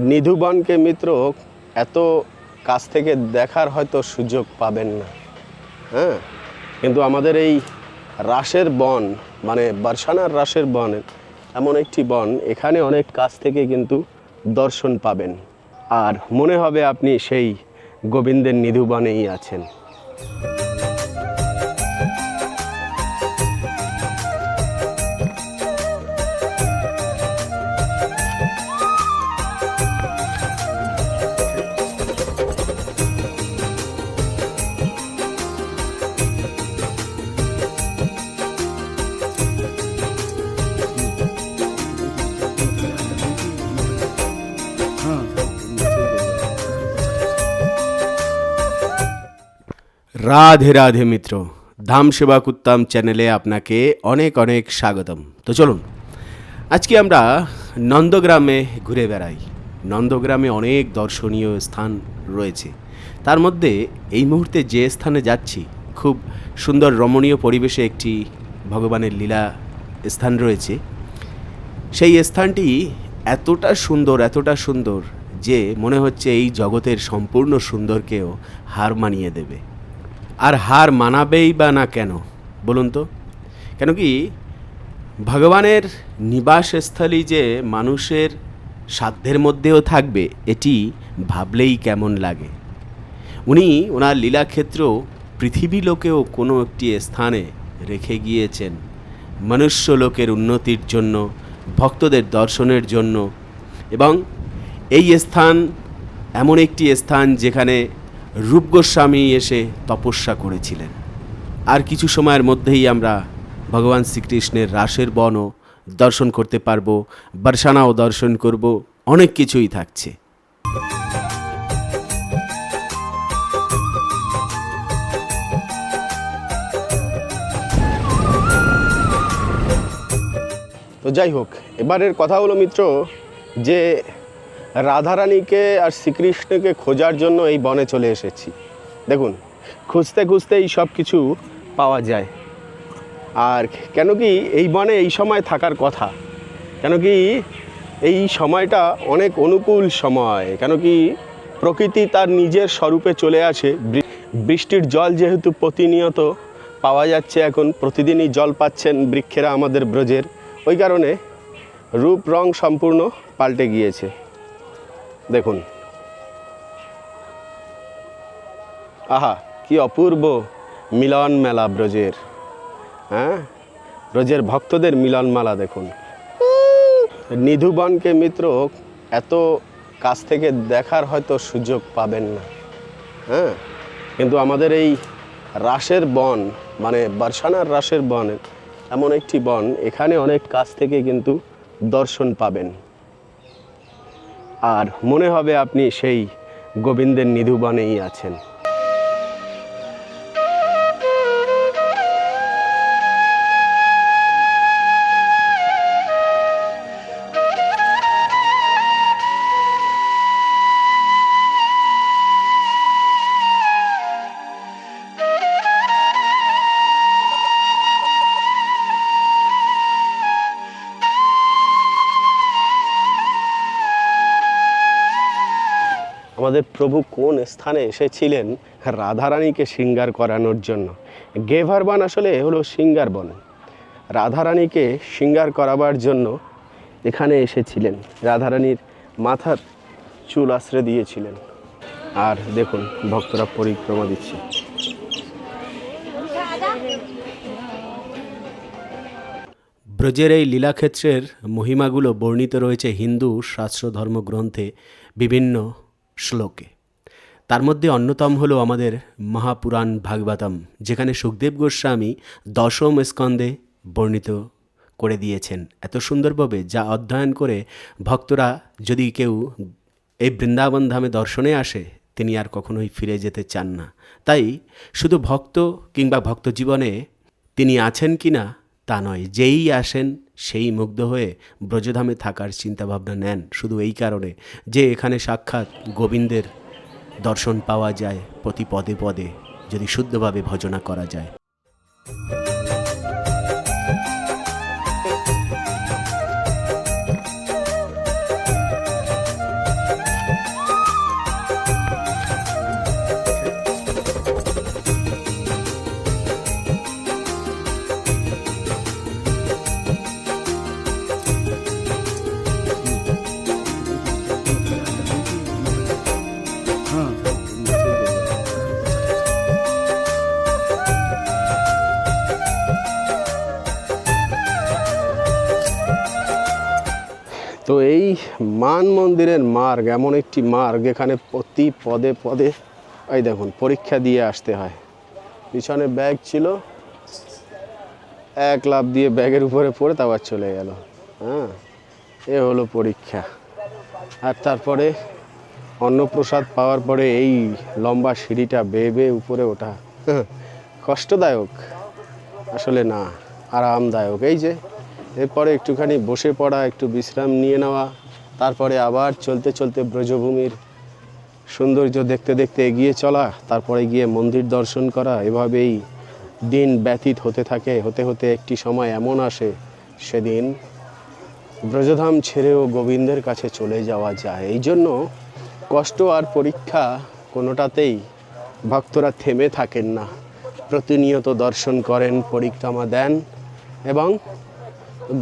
নিধুবনকে মিত্র এত কাছ থেকে দেখার হয়তো সুযোগ পাবেন না। হ্যাঁ? কিন্তু আমাদের এই রাসের বন মানে বারসানার রাসের বন, এমন একটি বন, এখানে অনেক কাছ থেকে কিন্তু দর্শন পাবেন। আর মনে হবে আপনি সেই গোবিন্দের নিধুবনেই আছেন। রাধে রাধে মিত্র, ধাম সেবা কুত্তাম চ্যানেলে আপনাকে অনেক অনেক স্বাগতম। তো চলুন, আজকে আমরা নন্দগ্রামে ঘুরে বেড়াই। নন্দগ্রামে অনেক দর্শনীয় স্থান রয়েছে। তার মধ্যে এই মুহূর্তে যে স্থানে যাচ্ছি, খুব সুন্দর রমণীয় পরিবেশে একটি ভগবানের লীলা স্থান রয়েছে। সেই স্থানটি এতটা সুন্দর এতটা সুন্দর যে মনে হচ্ছে এই জগতের সম্পূর্ণ সুন্দরকেও হার মানিয়ে দেবে। আর হার মানাবেই বা না কেন? বলুন তো। কেন কি ভগবানের নিবাসস্থলী যে মানুষের সাধ্যের মধ্যেও থাকবে, এটি ভাবলেই কেমন লাগে। উনি ওনার লীলাক্ষেত্র পৃথিবী লোকেও কোনো একটি স্থানে রেখে গিয়েছেন। মনুষ্য লোকের উন্নতির জন্য, ভক্তদের দর্শনের জন্য। এবং এই স্থান এমন একটি স্থান যেখানে রূপ গোস্বামী এসে তপস্যা করেছিলেন। আর কিছু সময়ের মধ্যেই আমরা ভগবান শ্রীকৃষ্ণের রাসের বনও দর্শন করতে পারব বর্ষানাও দর্শন করব, অনেক কিছুই থাকছে। তো যাই হোক, এবারের কথা হলো মিত্র, যে রাধারানীকে আর শ্রীকৃষ্ণকে খোঁজার জন্য এই বনে চলে এসেছি। দেখুন, খুঁজতে খুঁজতে এই সব কিছু পাওয়া যায়। আর কেন কি এই বনে এই সময় থাকার কথা? কেন কি এই সময়টা অনেক অনুকূল সময়? কেন কি প্রকৃতি তার নিজের স্বরূপে চলে আসে বৃষ্টির জল যেহেতু প্রতিনিয়ত পাওয়া যাচ্ছে এখন, প্রতিদিনই জল পাচ্ছেন বৃক্ষেরা আমাদের ব্রজের। ওই কারণে রূপ, রং সম্পূর্ণ পাল্টে গিয়েছে। দেখুন। আহা, কি অপূর্ব মিলন মেলা ব্রজের হ্যাঁ? ব্রজের ভক্তদের মিলন মালা দেখুন। নিধুবনকে মিত্র এত কাছ থেকে দেখার হয়তো সুযোগ পাবেন না হ্যাঁ? কিন্তু আমাদের এই রাসের বন মানে বারসানার রাসের বন, এমন একটি বন, এখানে অনেক কাছ থেকে কিন্তু দর্শন পাবেন। আর মনে হবে আপনি সেই গোবিন্দের নিধুবনেই আছেন। আমাদের প্রভু কোন স্থানে এসেছিলেন রাধারানীকে সিঙ্গার করানোর জন্য? গেভারবান আসলে হলো সিঙ্গার বন রাধারানীকে সিঙ্গার করাবার জন্য এখানে এসেছিলেন। রাধারানীর মাথার চুল আশ্রে দিয়েছিলেন। আর দেখুন, ভক্তরা পরিক্রমা দিচ্ছে। ব্রজের এই লীলাক্ষেত্রের মহিমাগুলো বর্ণিত রয়েছে হিন্দু শাস্ত্র ধর্মগ্রন্থে বিভিন্ন শ্লোকে। তার মধ্যে অন্যতম হলো আমাদের মহাপুরাণ ভাগবতম, যেখানে সুখদেব গোস্বামী দশম স্কন্ধে বর্ণিত করে দিয়েছেন। এত সুন্দরভাবে যা অধ্যয়ন করে ভক্তরা যদি কেউ এই বৃন্দাবন ধামে দর্শনে আসে, তিনি আর কখনোই ফিরে যেতে চান না। তাই শুধু ভক্ত কিংবা ভক্ত জীবনে তিনি আছেন কি না তা নয়, যেই আসেন সেই মুগ্ধ হয়ে ব্রজধামে থাকার চিন্তাভাবনা নেন শুধু এই কারণে যে এখানে সাক্ষাৎ গোবিন্দের দর্শন পাওয়া যায় প্রতি পদে পদে যদি শুদ্ধভাবে ভজনা করা যায়। তো এই মান মন্দিরের মার্গ এমন একটি মার্গ এখানে প্রতি পদে পদে, এই দেখুন, পরীক্ষা দিয়ে আসতে হয়। পিছনে ব্যাগ ছিল, এক লাভ দিয়ে ব্যাগের উপরে পড়ে তারপর চলে গেল। হ্যাঁ এ হলো পরীক্ষা। আর তারপরে অন্নপ্রসাদ পাওয়ার পরে এই লম্বা সিঁড়িটা বেয়ে বেয়ে উপরে ওঠা। কষ্টদায়ক। আসলে না, আরামদায়ক। এই যে এরপরে একটুখানি বসে পড়া, একটু বিশ্রাম নিয়ে নেওয়া, তারপরে আবার চলতে চলতে ব্রজভূমির সৌন্দর্য দেখতে দেখতে এগিয়ে চলা, তারপরে গিয়ে মন্দির দর্শন করা, এভাবেই দিন ব্যতীত হতে থাকে, হতে হতে একটি সময় এমন আসে সেদিন ব্রজধাম ছেড়েও গোবিন্দের কাছে চলে যাওয়া যায়। এই জন্য কষ্ট আর পরীক্ষা কোনোটাতেই ভক্তরা থেমে থাকেন না। প্রতিনিয়ত দর্শন করেন, পরিক্রমা দেন এবং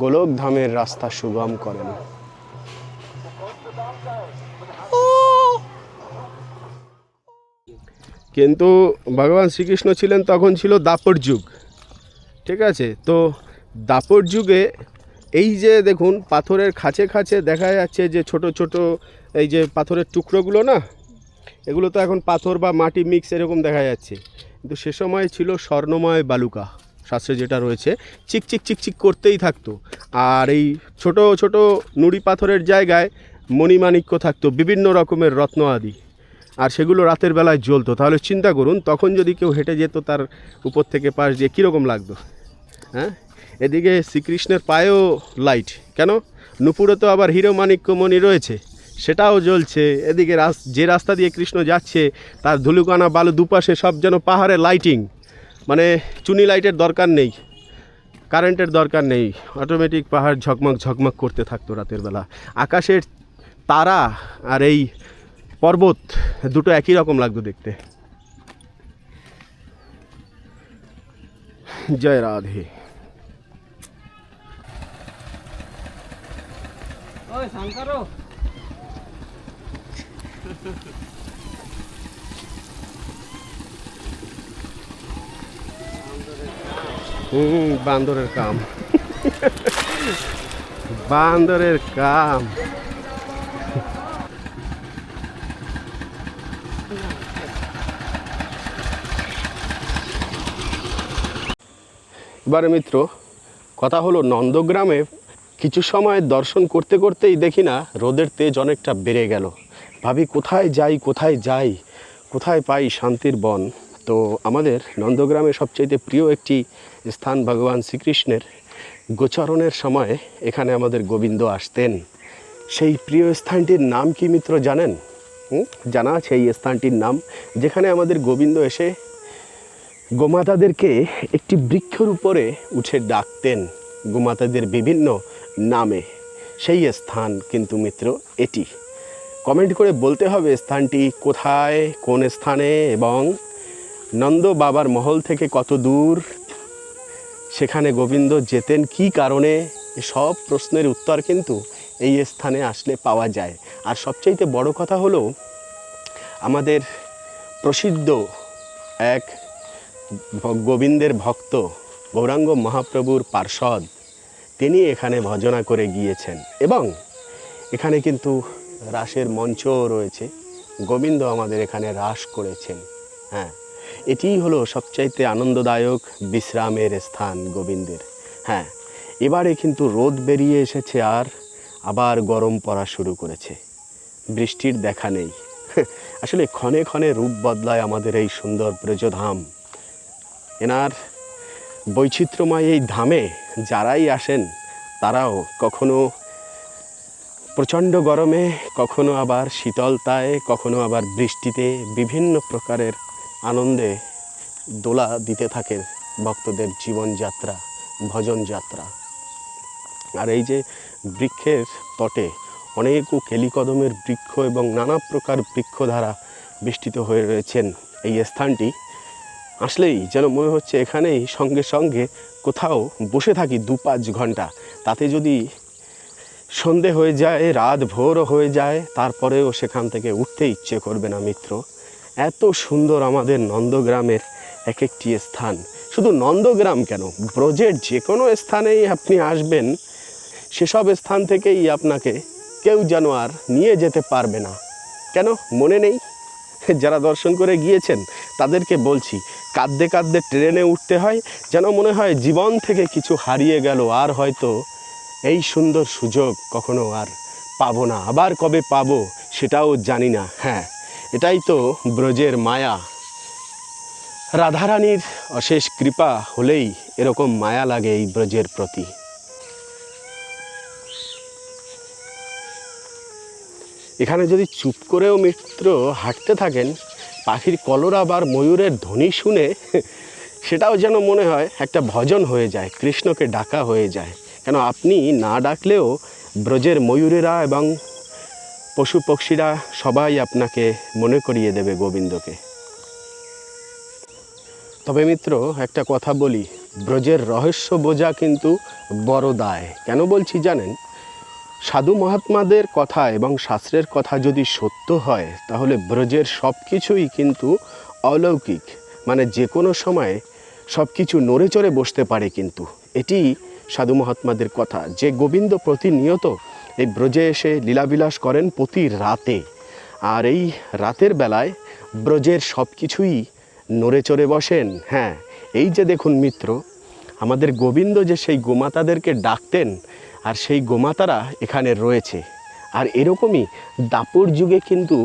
গোলকধামের রাস্তা সুগম করেন কিন্তু ভগবান শ্রীকৃষ্ণ ছিলেন তখন ছিল দাপর যুগ। ঠিক আছে? তো দাপর যুগে এই যে দেখুন, পাথরের খাঁচে খাঁচে দেখা যাচ্ছে যে ছোট ছোট এই যে পাথরের টুকরোগুলো না, এগুলো তো এখন পাথর বা মাটি মিক্স এরকম দেখা যাচ্ছে। কিন্তু সে সময় ছিল স্বর্ণময় বালুকা। শাস্ত্রে যেটা রয়েছে চিকচিক চিকচিক করতেই থাকতো। আর এই ছোট ছোট নুড়ি পাথরের জায়গায় মণিমাণিক্য থাকতো, বিভিন্ন রকমের রত্ন আদি। আর সেগুলো রাতের বেলায় জ্বলতো। তাহলে চিন্তা করুন, তখন যদি কেউ হেঁটে যেত তার উপর থেকে পাশ দিয়ে কীরকম লাগতো? হ্যাঁ? এদিকে শ্রীকৃষ্ণের পায়েও লাইট। কেন? নুপুরে তো আবার হিরো মাণিক্য মণি রয়েছে, সেটাও জ্বলছে। এদিকে যে রাস্তা দিয়ে কৃষ্ণ যাচ্ছে, তার ধুলুকানা বালু দুপাশে সব যেন পাহাড়ে লাইটিং মানে চুনি লাইটের দরকার নেই, কারেন্টের দরকার নেই অটোমেটিক পাহাড় ঝকমক ঝকমক করতে থাকতো রাতের বেলা। আকাশের তারা আর এই পর্বত দুটো একই রকম লাগতো দেখতে। জয় রাধে। ওই শঙ্করও হুম, বান্দরের কাম। বান্দরের কাম। এবারে মিত্র, কথা হলো নন্দগ্রামে কিছু সময় দর্শন করতে করতেই দেখি না রোদের তেজ অনেকটা বেড়ে গেল। ভাবি, কোথায় যাই কোথায় যাই? কোথায় পাই শান্তির বন? তো আমাদের নন্দগ্রামে সবচাইতে প্রিয় একটি স্থান ভগবান শ্রীকৃষ্ণের গোচরণের সময় এখানে আমাদের গোবিন্দ আসতেন। সেই প্রিয় স্থানটির নাম কি মিত্র জানেন? জানা আছে এই স্থানটির নাম। যেখানে আমাদের গোবিন্দ এসে গোমাতাদেরকে একটি বৃক্ষের উপরে উঠে ডাকতেন। গোমাতাদের বিভিন্ন নামে। সেই স্থান কিন্তু মিত্র, এটি। কমেন্ট করে বলতে হবে স্থানটি কোথায়, কোন স্থানে এবং নন্দ বাবার মহল থেকে কত দূর? সেখানে গোবিন্দ যেতেন কি কারণে? সব প্রশ্নের উত্তর কিন্তু এই স্থানে আসলে পাওয়া যায়। আর সবচাইতে বড় কথা হলো, আমাদের প্রসিদ্ধ এক গোবিন্দের ভক্ত, গৌরাঙ্গ মহাপ্রভুর পার্ষদ, তিনি এখানে ভজনা করে গিয়েছেন। এবং এখানে কিন্তু রাসের মঞ্চও রয়েছে। গোবিন্দ আমাদের এখানে রাস করেছেন। হ্যাঁ। এটিই হলো সবচাইতে আনন্দদায়ক বিশ্রামের স্থান গোবিন্দের। হ্যাঁ এবারে কিন্তু রোদ বেরিয়ে এসেছে আর আবার গরম পড়া শুরু করেছে। বৃষ্টির দেখা নেই। আসলে ক্ষণে ক্ষণে রূপ বদলায় আমাদের এই সুন্দর ব্রজধাম। এনার বৈচিত্র্যময় এই ধামে যারাই আসেন, তারাও কখনো প্রচণ্ড গরমে, কখনো আবার শীতলতায়, কখনো আবার বৃষ্টিতে বিভিন্ন প্রকারের আনন্দে দোলা দিতে থাকে ভক্তদের জীবনযাত্রা ভজন যাত্রা আর এই যে বৃক্ষের তটে অনেক কেলিকদমের বৃক্ষ এবং নানা প্রকার বৃক্ষ দ্বারা বেষ্টিত হয়ে রয়েছেন এই স্থানটি, আসলেই যেন মনে হচ্ছে এখানেই সঙ্গে সঙ্গে কোথাও বসে থাকি দু পাঁচ ঘণ্টা। তাতে যদি সন্ধে হয়ে যায়, রাত ভোরও হয়ে যায়, তারপরেও সেখান থেকে উঠতে ইচ্ছে করবে না মিত্র। এত সুন্দর আমাদের নন্দগ্রামের এক একটি স্থান। শুধু নন্দগ্রাম কেন? ব্রজের যে কোনো স্থানেই আপনি আসবেন, সেসব স্থান থেকেই আপনাকে কেউ যেন আর নিয়ে যেতে পারবে না। কেন? মনে নেই? যারা দর্শন করে গিয়েছেন, তাদেরকে বলছি, কাঁদতে কাঁদতে ট্রেনে উঠতে হয়, যেন মনে হয় জীবন থেকে কিছু হারিয়ে গেল, আর হয়তো এই সুন্দর সুযোগ কখনো আর পাবো না। আবার কবে পাবো, সেটাও জানি না। হ্যাঁ। এটাই তো ব্রজের মায়া। রাধারানীর অশেষ কৃপা হলেই এরকম মায়া লাগে এই ব্রজের প্রতি। এখানে যদি চুপ করেও মিত্র হাঁটতে থাকেন, পাখির কলরব আর ময়ূরের ধ্বনি শুনে সেটাও যেন মনে হয় একটা ভজন হয়ে যায়, কৃষ্ণকে ডাকা হয়ে যায়। কেন আপনি না ডাকলেও ব্রজের ময়ূরেরা এবং পশু পক্ষীরা সবাই আপনাকে মনে করিয়ে দেবে গোবিন্দকে। তবে মিত্র, একটা কথা বলি, ব্রজের রহস্য বোঝা কিন্তু বড় দায়। কেন বলছি জানেন? সাধু মহাত্মাদের কথা এবং শাস্ত্রের কথা যদি সত্য হয়, তাহলে ব্রজের সব কিছুই কিন্তু অলৌকিক। মানে যে কোনো সময় সব কিছু নড়ে চড়ে বসতে পারে কিন্তু। এটি সাধু মহাত্মাদের কথা। যে গোবিন্দ প্রতিনিয়ত এই ব্রজে এসে লীলাবিলাস করেন প্রতি রাতে। আর এই রাতের বেলায় ব্রজের সব কিছুই নড়ে চড়ে বসেন। হ্যাঁ এই যে দেখুন মিত্র, আমাদের গোবিন্দ যে সেই গোমাতাদেরকে ডাকতেন, আর সেই গোমাতারা এখানে রয়েছে। আর এরকমই দাপর যুগে কিন্তু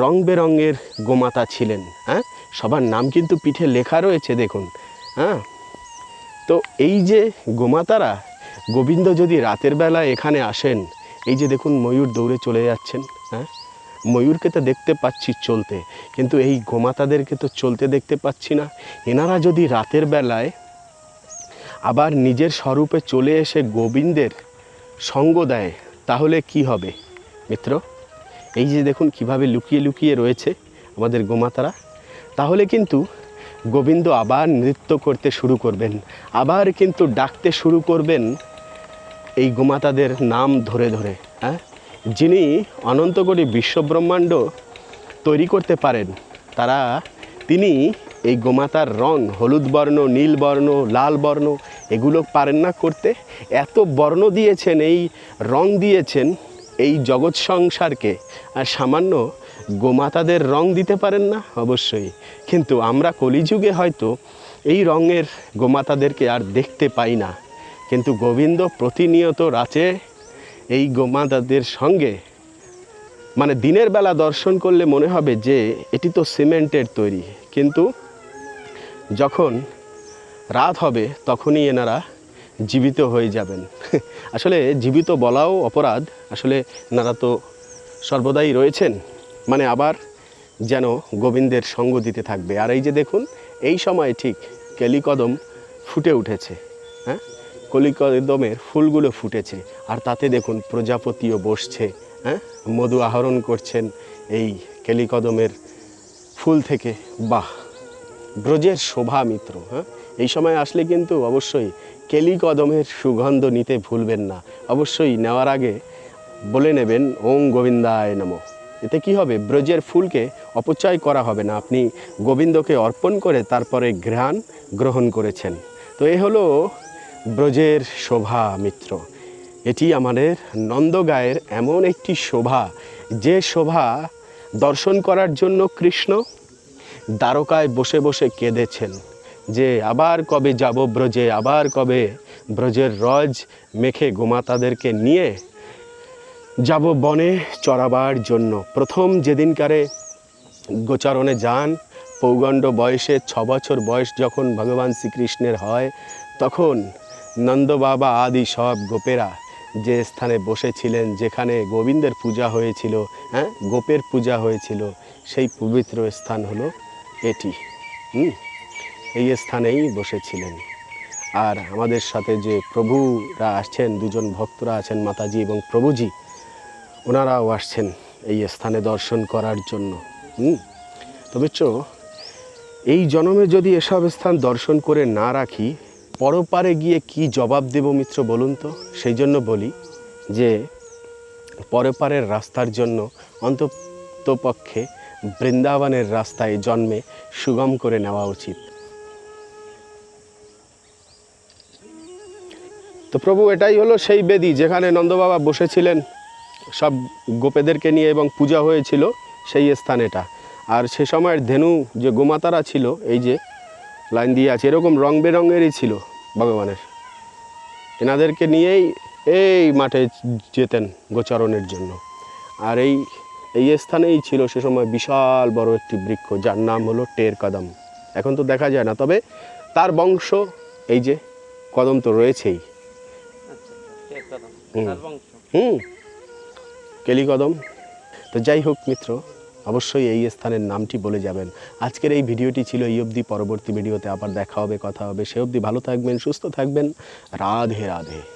রং বেরঙের গোমাতা ছিলেন হ্যাঁ? সবার নাম কিন্তু পিঠে লেখা রয়েছে, দেখুন হ্যাঁ? তো এই যে গোমাতারা, গোবিন্দ যদি রাতের বেলা এখানে আসেন এই যে দেখুন ময়ূর দৌড়ে চলে যাচ্ছেন হ্যাঁ? ময়ূরকে তো দেখতে পাচ্ছি চলতে, কিন্তু এই গোমাতাদেরকে তো চলতে দেখতে পাচ্ছি না। এনারা যদি রাতের বেলায় আবার নিজের স্বরূপে চলে এসে গোবিন্দের সঙ্গ দেয়, তাহলে কি হবে? মিত্র, এই যে দেখুন কীভাবে লুকিয়ে লুকিয়ে রয়েছে আমাদের গোমাতারা। তাহলে কিন্তু গোবিন্দ আবার নৃত্য করতে শুরু করবেন, আবার কিন্তু ডাকতে শুরু করবেন এই গোমাতাদের নাম ধরে ধরে হ্যাঁ? যিনি অনন্ত কোটি বিশ্বব্রহ্মাণ্ড তৈরি করতে পারেন, তারা তিনি এই গোমাতার রং হলুদ বর্ণ, নীল বর্ণ, লাল বর্ণ, এগুলো পারেন না করতে। এত বর্ণ দিয়েছেন, এই রং দিয়েছেন, এই জগৎ সংসারকে। আর সামান্য গোমাতাদের রং দিতে পারেন না, অবশ্যই। কিন্তু আমরা কলিযুগে হয়তো এই রঙের গোমাতাদেরকে আর দেখতে পাই না। কিন্তু গোবিন্দ প্রতিনিয়ত রাতে এই গোমাতাদের সঙ্গে মানে দিনের বেলা দর্শন করলে মনে হবে যে এটি তো সিমেন্টের তৈরি। কিন্তু যখন রাত হবে, তখনই এনারা জীবিত হয়ে যাবেন। আসলে জীবিত বলাও অপরাধ। আসলে এনারা তো সর্বদাই রয়েছেন মানে আবার যেন গোবিন্দের সঙ্গ দিতে থাকবে। আর এই যে দেখুন, এই সময় ঠিক কেলিকদম ফুটে উঠেছে। কলিকদমের ফুলগুলো ফুটেছে। আর তাতে দেখুন, প্রজাপতিও বসছে হ্যাঁ? মধু আহরণ করছেন এই কেলিকদমের ফুল থেকে। বাহ! ব্রজের শোভা মিত্র হ্যাঁ? এই সময় আসলে কিন্তু অবশ্যই কেলিকদমের সুগন্ধ নিতে ভুলবেন না। অবশ্যই নেওয়ার আগে বলে নেবেন, ওং গোবিন্দায় নম। এতে কি হবে? ব্রজের ফুলকে অপচয় করা হবে না। আপনি গোবিন্দকে অর্পণ করে তারপরে ঘ্রাণ গ্রহণ করেছেন। তো এ হলো ব্রজের শোভা, মিত্র। এটি আমাদের নন্দগায়ের এমন একটি শোভা, যে শোভা দর্শন করার জন্য কৃষ্ণ দ্বারকায় বসে বসে কেঁদেছেন, যে আবার কবে যাব ব্রজে, আবার কবে ব্রজের রজ মেখে গোমাতাদেরকে নিয়ে যাব বনে চড়াবার জন্য। প্রথম যেদিনকারে গোচারণে যান, পৌগণ্ড বয়সে ছ বছর বয়স যখন ভগবান শ্রীকৃষ্ণের হয়, তখন নন্দ বাবা আদি সব গোপেরা যে স্থানে বসেছিলেন, যেখানে গোবিন্দের পূজা হয়েছিল হ্যাঁ? গোপের পূজা হয়েছিল, সেই পবিত্র স্থান হলো এটি। হুম? এই স্থানেই বসেছিলেন। আর আমাদের সাথে যে প্রভুরা আসছেন, দুজন ভক্তরা আছেন, মাতাজি এবং প্রভুজি, ওনারাও আসছেন এই স্থানে দর্শন করার জন্য। হুম? তবে চ, এই জন্মে যদি এসব স্থান দর্শন করে না রাখি পরপারে গিয়ে কি জবাব দেব মিত্র বলুন তো? সেই জন্য বলি যে, পরপারের রাস্তার জন্য অন্ততপক্ষে বৃন্দাবনের রাস্তায় জন্মে সুগম করে নেওয়া উচিত। তো তো প্রভু, এটাই হলো সেই বেদি যেখানে নন্দবাবা বসেছিলেন। সব গোপেদেরকে নিয়ে এবং পূজা হয়েছিল সেই স্থান এটা আর সে সময়ের ধেনু যে গোমাতারা ছিল, এই যে লাইন দিয়ে আছে। এরকম রং বেরঙেরই ছিল ভগবানের। এনাদেরকে নিয়েই এই মাঠে যেতেন গোচারণের জন্য। আর এই এই স্থানেই ছিল সে সময় বিশাল বড় একটি বৃক্ষ যার নাম হলো টের কদম। এখন তো দেখা যায় না তবে তার বংশ এই যে কদম তো রয়েছেই। হুম। কেলি কদম। তো যাই হোক মিত্র অবশ্যই এই স্থানের নামটি বলে যাবেন। আজকের এই ভিডিওটি ছিল এই অবধি। পরবর্তী ভিডিওতে আবার দেখা হবে, কথা হবে। সে অবধি ভালো থাকবেন, সুস্থ থাকবেন। রাধে রাধে।